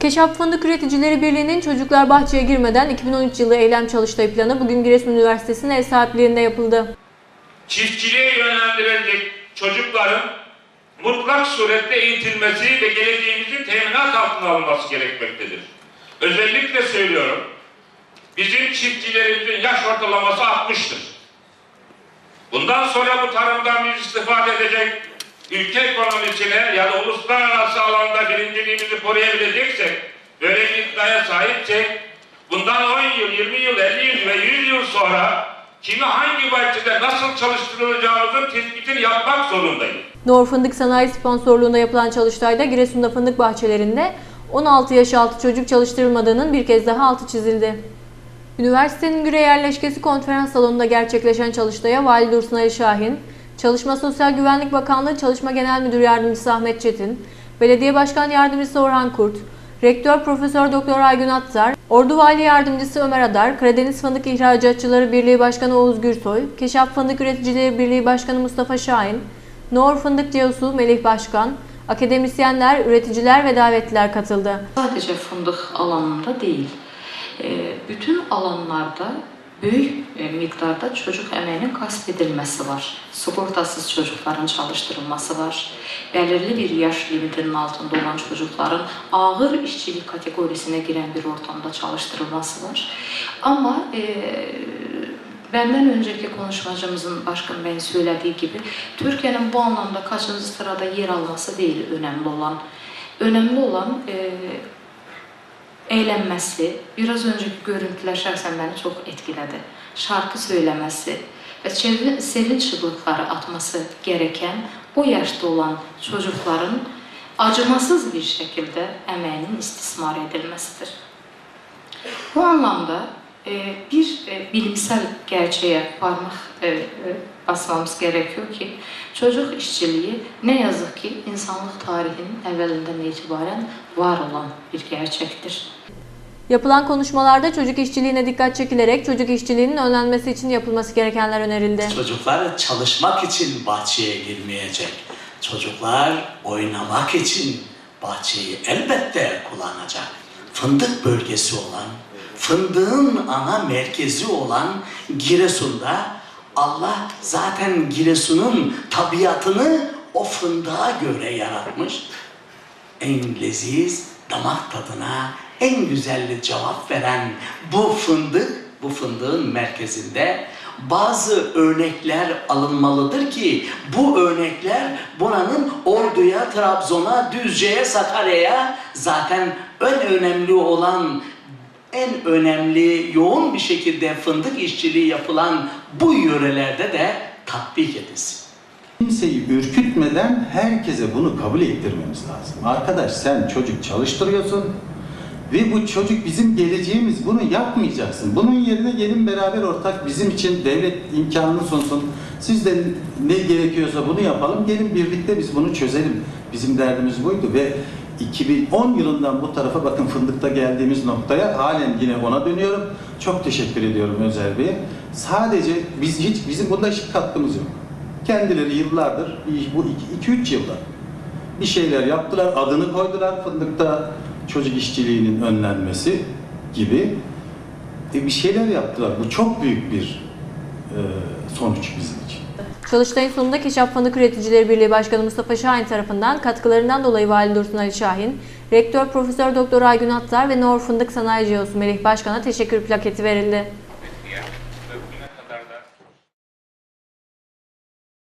Keşaf Fındık Üreticileri Birliği'nin Çocuklar Bahçeye Girmeden 2013 yılı eylem çalıştayı planı bugün Giresun Üniversitesi'nin ev sahipliğinde yapıldı. çiftçiliğe yönlendirilecek çocukların mutlak surette eğitilmesi ve geleceğimizin teminat altına alınması gerekmektedir. Özellikle söylüyorum, bizim çiftçilerimizin yaş ortalaması 60'tır. Bundan sonra bu tarımdan biz istifade edecek ülke ekonomisine ya da uluslararası birinciliğimizi koruyabileceksek, böyle bir iddiaya sahipsek, bundan 10 yıl, 20 yıl, 50 yıl ve 100 yıl sonra kimi hangi bahçede nasıl çalıştırılacağımızın tespitini yapmak zorundayız. Nor Fındık Sanayi sponsorluğunda yapılan çalıştayda Giresun'da fındık bahçelerinde 16 yaş altı çocuk çalıştırılmadığının bir kez daha altı çizildi. Üniversitenin Güre Yerleşkesi Konferans Salonu'nda gerçekleşen çalıştaya Vali Dursun Ali Şahin, Çalışma Sosyal Güvenlik Bakanlığı Çalışma Genel Müdür Yardımcısı Ahmet Çetin, Belediye Başkan Yardımcısı Orhan Kurt, Rektör Profesör Doktor Aygün Attar, Ordu Vali Yardımcısı Ömer Adar, Karadeniz Fındık İhracatçıları Birliği Başkanı Oğuz Gürsoy, Keşaf Fındık Üreticileri Birliği Başkanı Mustafa Şahin, Nor Fındık Ceosu Melih Başkan, akademisyenler, üreticiler ve davetliler katıldı. Sadece fındık alanında değil, e, bütün alanlarda büyük e, miktarda çocuk emeğinin gasp edilmesi var. Sigortasız çocukların çalıştırılması var. Belirli bir yaş limitinin altında olan çocukların ağır işçilik kategorisine giren bir ortamda çalıştırılması var. Ama e, benden önceki konuşmacımızın Başkan Bey'in söylediği gibi Türkiye'nin bu anlamda kaçıncı sırada yer alması değil önemli olan. Önemli olan e, Əylənməsi, biraz öncəki görüntülər şəxsən məni çox etkilədi. Şarkı söyləməsi və sevinç çığlıqları atması gərəkən o yaşda olan çocukların acımasız bir şəkildə əməyinin istismar edilməsidir. Bu anlamda bir e, bilimsel gerçeğe parmak e, e, basmamız gerekiyor ki çocuk işçiliği ne yazık ki insanlık tarihinin evvelinden itibaren var olan bir gerçektir. Yapılan konuşmalarda çocuk işçiliğine dikkat çekilerek çocuk işçiliğinin önlenmesi için yapılması gerekenler önerildi. Çocuklar çalışmak için bahçeye girmeyecek. Çocuklar oynamak için bahçeyi elbette kullanacak. Fındık bölgesi olan, fındığın ana merkezi olan Giresun'da Allah zaten Giresun'un tabiatını o fındığa göre yaratmış. En leziz damak tadına en güzelli cevap veren bu fındık, bu fındığın merkezinde bazı örnekler alınmalıdır ki bu örnekler buranın Ordu'ya, Trabzon'a, Düzce'ye, Sakarya'ya zaten en önemli olan en önemli yoğun bir şekilde fındık işçiliği yapılan bu yörelerde de tatbik edilsin. Kimseyi ürkütmeden herkese bunu kabul ettirmemiz lazım. Arkadaş sen çocuk çalıştırıyorsun ve bu çocuk bizim geleceğimiz bunu yapmayacaksın. Bunun yerine gelin beraber ortak bizim için devlet imkanını sunsun. Siz de ne gerekiyorsa bunu yapalım. Gelin birlikte biz bunu çözelim. Bizim derdimiz buydu ve 2010 yılından bu tarafa bakın fındıkta geldiğimiz noktaya halen yine ona dönüyorum. Çok teşekkür ediyorum Özer Bey'e. Sadece biz hiç bizim bunda hiç katkımız yok. Kendileri yıllardır, bu 2-3 yılda bir şeyler yaptılar, adını koydular fındıkta çocuk işçiliğinin önlenmesi gibi e, bir şeyler yaptılar. Bu çok büyük bir e, sonuç bizim için. Çalıştayın sonunda Keşaf Fındık Üreticileri Birliği Başkanı Mustafa Şahin tarafından katkılarından dolayı Vali Dursun Ali Şahin, Rektör Profesör Doktor Aygün Attar ve Nor Fındık Sanayi CEO'su Melih Başkan'a teşekkür plaketi verildi.